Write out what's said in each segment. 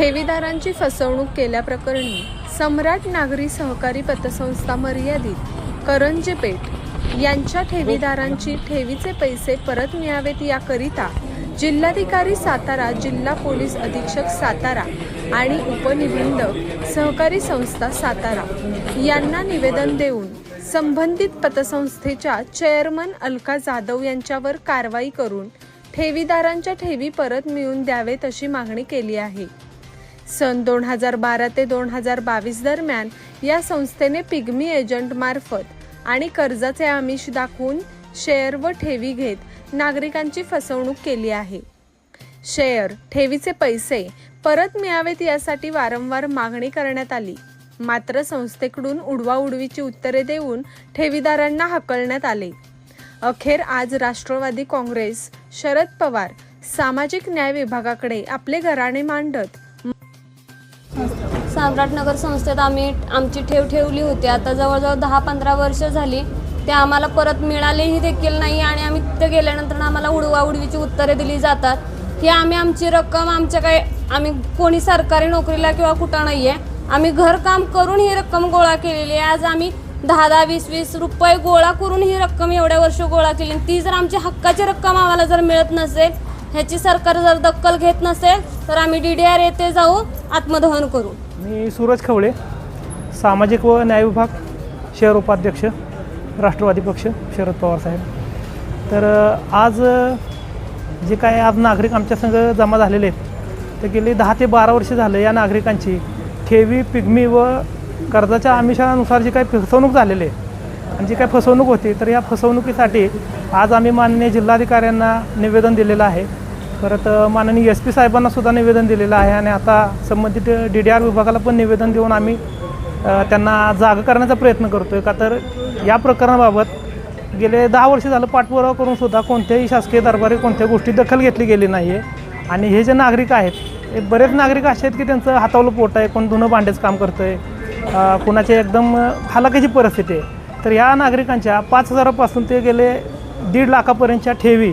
ठेवीदारांची फसवणूक केल्याप्रकरणी सम्राट नागरी सहकारी पतसंस्था मर्यादित करंजे पेठ यांच्या ठेवीदारांची ठेवीचे पैसे परत मिळावेत याकरिता जिल्हाधिकारी सातारा जिल्हा पोलीस अधीक्षक सातारा आणि उपनिबंधक सहकारी संस्था सातारा यांना निवेदन देऊन संबंधित पतसंस्थेच्या चेअरमन अलका जाधव यांच्यावर कारवाई करून ठेवीदारांच्या ठेवी परत मिळवून द्यावेत अशी मागणी केली आहे. सन दोन हजार बारा ते दोन हजार बावीस दरम्यान या संस्थेने पिग्मी एजंट मार्फत आणि कर्जाचे आमिष दाखवून शेअर व ठेवी घेत नागरिकांची फसवणूक केली आहे. शेअर ठेवीचे पैसे परत मिळावेत यासाठी वारंवार मागणी करण्यात आली. मात्र संस्थेकडून उडवाउडवीची उत्तरे देऊन ठेवीदारांना हकलण्यात आले. अखेर आज राष्ट्रवादी काँग्रेस शरद पवार सामाजिक न्याय विभागाकडे आपले घराणे मांडत सम्राटनगर संस्थेत आम्ही आमची ठेव ठेवली होती. आता जवळजवळ दहा पंधरा वर्ष झाली. ते आम्हाला परत मिळालेही देखील नाही आणि आम्ही तिथे गेल्यानंतर आम्हाला उडवाउडवीची उत्तरे दिली जातात. की आम्ही आमची रक्कम आमच्या काय आम्ही कोणी सरकारी नोकरीला किंवा कुठं नाही आहे आम्ही घरकाम करून ही रक्कम गोळा केलेली आहे. आज आम्ही दहा दहा वीस वीस रुपये गोळा करून ही रक्कम एवढ्या वर्ष गोळा केली. ती जर आमची हक्काची रक्कम आम्हाला जर मिळत नसेल ह्याची सरकार जर दखल घेत नसेल तर आम्ही डी डी आर येथे जाऊ आत्मदहन करू. मी सूरज खवळे सामाजिक व न्याय विभाग शहर उपाध्यक्ष राष्ट्रवादी पक्ष शरद पवार साहेब. तर आज जे काय आज नागरिक आमच्या संघ जमा झालेले आहेत ते गेली दहा ते बारा वर्ष झालं या नागरिकांची ठेवी पिगमी व कर्जाच्या आमिषानुसार जी काही फसवणूक झालेली आहे आणि जी काही फसवणूक होती तर या फसवणुकीसाठी आज आम्ही माननीय जिल्हाधिकाऱ्यांना निवेदन दिलेलं आहे. परत माननीय एस पी साहेबांना सुद्धा निवेदन दिलेलं आहे आणि आता संबंधित डी डी आर विभागाला पण निवेदन देऊन आम्ही त्यांना जागा करण्याचा प्रयत्न करतो आहे का तर या प्रकरणाबाबत गेले दहा वर्ष झालं पाठपुरावा करून सुद्धा कोणत्याही शासकीय दरबारी कोणत्याही गोष्टी दखल घेतली गेली नाही आहे आणि हे जे नागरिक आहेत हे बरेच नागरिक असे आहेत की त्यांचं हातावलं पोट आहे कोण धुणं भांडेच काम करतं आहे कुणाचे एकदम हालाकीची परिस्थिती आहे. तर या नागरिकांच्या पाच हजारापासून ते गेले दीड लाखापर्यंतच्या ठेवी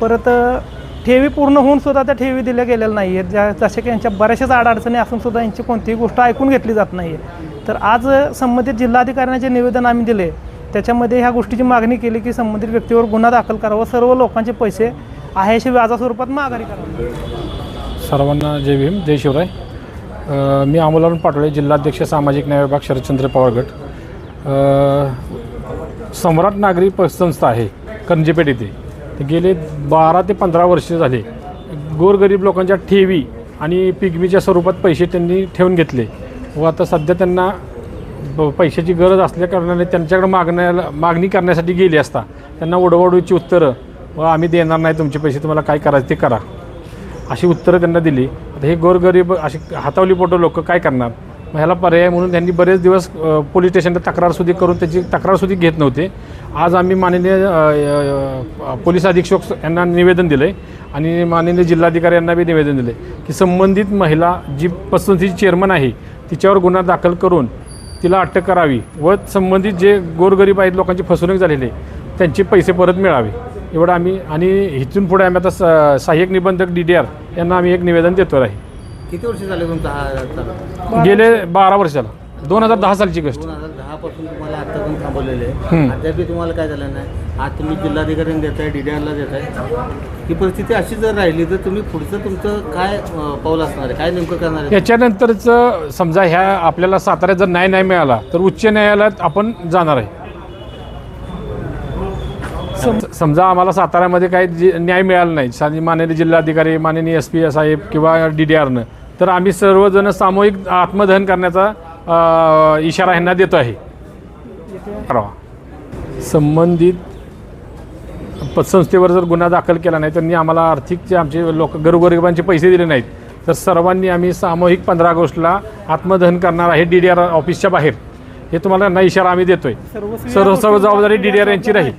परत ठेवी पूर्ण होऊन सुद्धा त्या ठेवी दिल्या गेलेल्या नाही आहेत ज्या जसे की यांच्या बऱ्याचशाच अडचणी असून सुद्धा यांची कोणतीही गोष्ट ऐकून घेतली जात नाही आहे तर आज संबंधित जिल्हाधिकाऱ्यांना जे निवेदन आम्ही दिले त्याच्यामध्ये ह्या गोष्टीची मागणी केली की संबंधित व्यक्तीवर गुन्हा दाखल करावा सर्व लोकांचे पैसे आहे असे व्याजा स्वरूपात माघारी करावी. सर्वांना जय भीम जय शिवराय. मी अमोलावरून पाटोळे जिल्हाध्यक्ष सामाजिक न्याय विभाग शरदचंद्र पावरगट सम्राट नागरी संस्था आहे कंजेपेट येथे गेले बारा ते पंधरा वर्ष झाले. गोरगरीब लोकांच्या ठेवी आणि पिगमीच्या स्वरूपात पैसे त्यांनी ठेवून घेतले. व आता सध्या त्यांना ब- पैशाची गरज असल्या कारणाने त्यांच्याकडे मागण्याला मागणी करण्यासाठी गेली असता त्यांना ओढवडूची उत्तरं व आम्ही देणार नाही तुमचे पैसे तुम्हाला काय करायचं ते करा. अशी उत्तरं त्यांना दिली. आता हे गोरगरीब अशी हातावली पोटं लोक काय करणार? मग ह्याला पर्याय म्हणून त्यांनी बरेच दिवस पोलीस स्टेशनला तक्रारसुद्धी करून त्याची तक्रारसुद्धी घेत नव्हते. आज आम्ही माननीय पोलीस अधीक्षक यांना निवेदन दिलं आहे आणि माननीय जिल्हाधिकारी यांना बी निवेदन दिलं आहे की संबंधित महिला जी पसंतीची चेअरमन आहे तिच्यावर गुन्हा दाखल करून तिला अटक करावी व संबंधित जे गोरगरीब आहेत लोकांची फसवणूक झालेली आहे त्यांचे पैसे परत मिळावे. एवढं आम्ही आणि इथून पुढे आम्ही आता स- सहाय्यक निबंधक डी डी आर यांना आम्ही एक निवेदन देतो आहे किती वर्ष झाले तुमचा हा चालू गेले बारा वर्ष झाला दोन हजार दहा सालची गोष्ट. दोन हजार दहा पासून तुम्हाला आता पण थांबवलेले आहे. अद्याप तुम्हाला काय झालं नाही. आज तुम्ही जिल्हाधिकाऱ्यांना देताय डी डी आरला देताय. ही परिस्थिती अशी जर राहिली तर तुम्ही पुढचं तुमचं काय अं, पाऊल असणार आहे? काय नेमकं करणार आहे? याच्यानंतरचं समजा ह्या आपल्याला साताऱ्यात जर न्याय नाही मिळाला तर उच्च न्यायालयात आपण जाणार आहे. सम- समजा आम्हाला साताऱ्यामध्ये काही जे न्याय मिळाला नाही माननीय जिल्हाधिकारी माननीय एस पी साहेब किंवा डी डी आरनं तर आम्ही सर्वजण सामूहिक आत्मदहन करण्याचा इशारा ह्यांना देतो आहे. संबंधित पतसंस्थेवर जर गुन्हा दाखल केला नाही त्यांनी आम्हाला आर्थिक जे आमचे लोक गरगरिबांचे पैसे दिले नाहीत तर सर्वांनी आम्ही सामूहिक पंधरा ऑगस्टला आत्मदहन करणार आहे डी डी आर ऑफिसच्या बाहेर. हे तुम्हाला ना इशारा आम्ही देतोय. सर्व सर्व जबाबदारी डी डी आर यांची राहील.